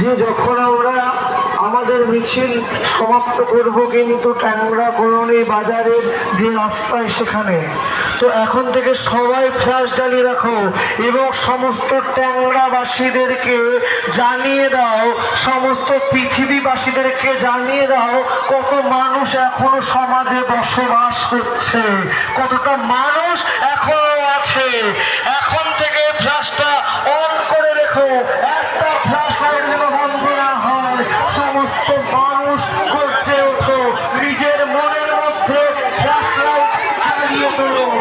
যে যখন আমরা আমাদের মিছিল সমাপ্ত করব কিন্তু ট্যাংরা করণী বাজারের যে রাস্তায় সেখানে, তো এখন থেকে সবাই ফ্ল্যাশ জ্বালিয়ে রাখো এবং সমস্ত ট্যাংরাবাসীদেরকে জানিয়ে দাও, সমস্ত পৃথিবীবাসীদেরকে জানিয়ে দাও কত মানুষ এখনও সমাজে বসবাস করছে, কতটা মানুষ এখনও আছে। এখন থেকে ফ্ল্যাশটা অন করে রেখো, একটা Спасибо.